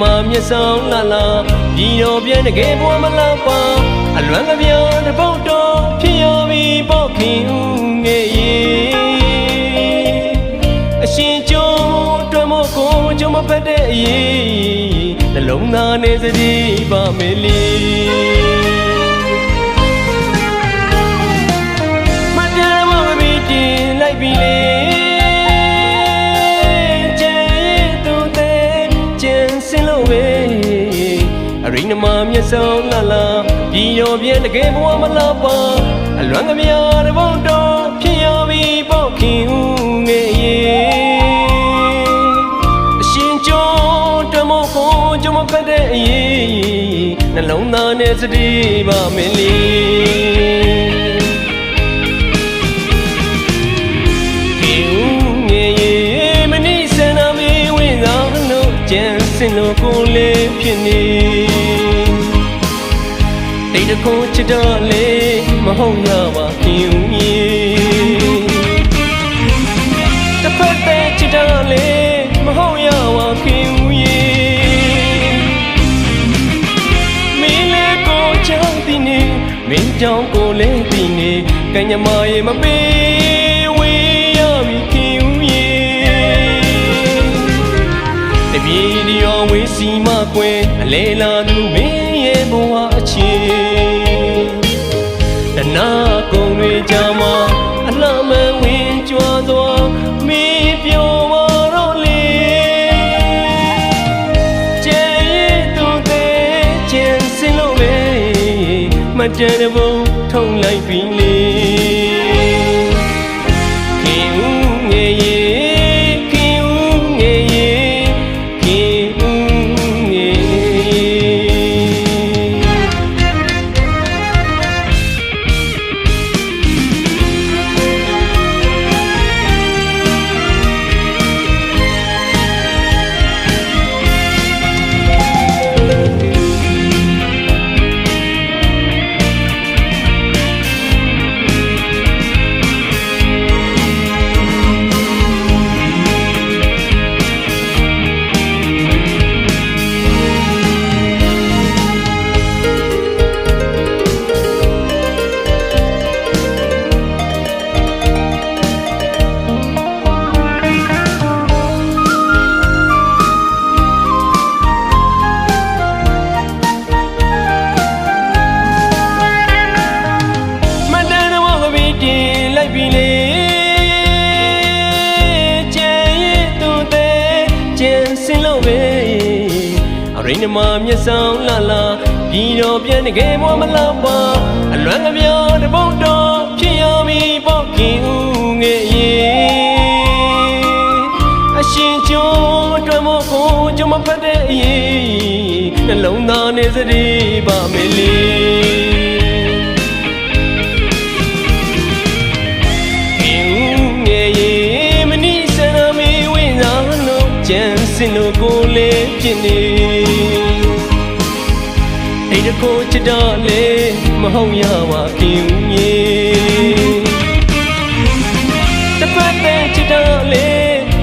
မမျက်စောင်းလာလာပြည်တော်ပြန်တကယ်ပေါ်မလာပါအလွမ်းကပြောင်းတပုတ်တော်ဖြစ်ရပြီပေါ့ခင်ဦးငယ်ရေးအရှင်ကျိုးအတွက်မို့ကိုကျုံမဖက်တဲ့အရေးနှလုံးသားနဲ့စတိပါမယ်လီ ရိနမမျက်စောင်းလာလာပြည်ရောပြန်တကယ်ဘဝမလာပါအလွမ်းကမြားတဘုံတော်ဖြစ်ရပြီပေါ့ခင်ဦးငယ်ရေးအရှင်ကျော်တမောကိုကျမဖက်တဲ့အရေးနှလုံးသားနဲ့စတိပါမင်းလေးဒီဦးငယ်ရေးမနိစနာမီဝင်သာလို့ကြံစင်လို့ကိုလေးဖြစ်နေ တိတ်တခုချစ်တော့လေမဟုတ်ရပါခင်ဦးကြီးတစ်ဖက်တည်းချစ်တော့လေမဟုတ်ရပါခင်ဦးကြီးမင်းလေးကိုချောင်းသည်နေမင်းကြောင့်ကိုလေးသည်နေကညမရေမပေးဝေးရပြီခင်ဦးကြီးတပြေဒီရောဝေးစီမကွယ်အလဲလာသူမင်းရဲ့ဘဝ အချင်းတနာကုံတွေကြမှာအလှမ်းမဝင်ကြွားသောမင်းပြောပါတော့လေကျဲရဲ့သူတဲ့ကျန်စင်လို့ပဲမတန်တဲ့ဘုံထုံလိုက်ပြီလေ ရိနမမျက်စောင်းလာလာပြည်တော်ပြန်တကယ်ဘဝမလာပါအလွမ်းကပြောင်းတပုတ်တော်ဖြစ်ရပြီပေါ့ခင်ဦးငယ်ရေးအရှင်ကျော်အတွက်မို့ကိုကျမဖတ်တဲ့အရေးနှလုံးသားနဲ့စတိပါမယ်လေခင်ဦးငယ်ရေးမနိစနာမီဝင်သာလို့ကြံစင်လို့ကိုလေးဖြစ်နေ အိတ်တကိုချစ်တော့လေမဟုတ်ရပါခင်ဦးကြီးတစ်ဖက်တည်းချစ်တော့လေ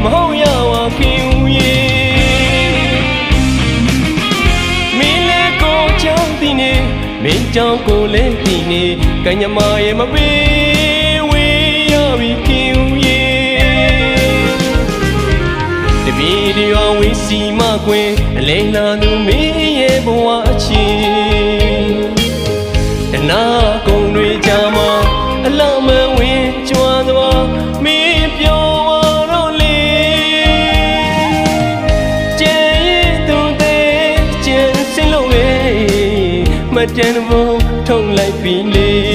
မဟုတ်ရပါခင်ဦးကြီးမင်းလေးကိုချောင်းသည်နေမင်းကြောင့်ကိုလေးသည်နေကညမရဲ့မပေး ဒီရောဝေးစီမကွယ်အလဲလာသူမင်းရဲ့ဘဝအချင်းတနာကုံတွေကြမှာအလမဝင်ကြွားသွားမင်းပြောပါတော့လေကျန်ရဲ့သူတဲ့ကျန်စင်လို့ပဲမတန်ဘုံထုံလိုက်ပြီ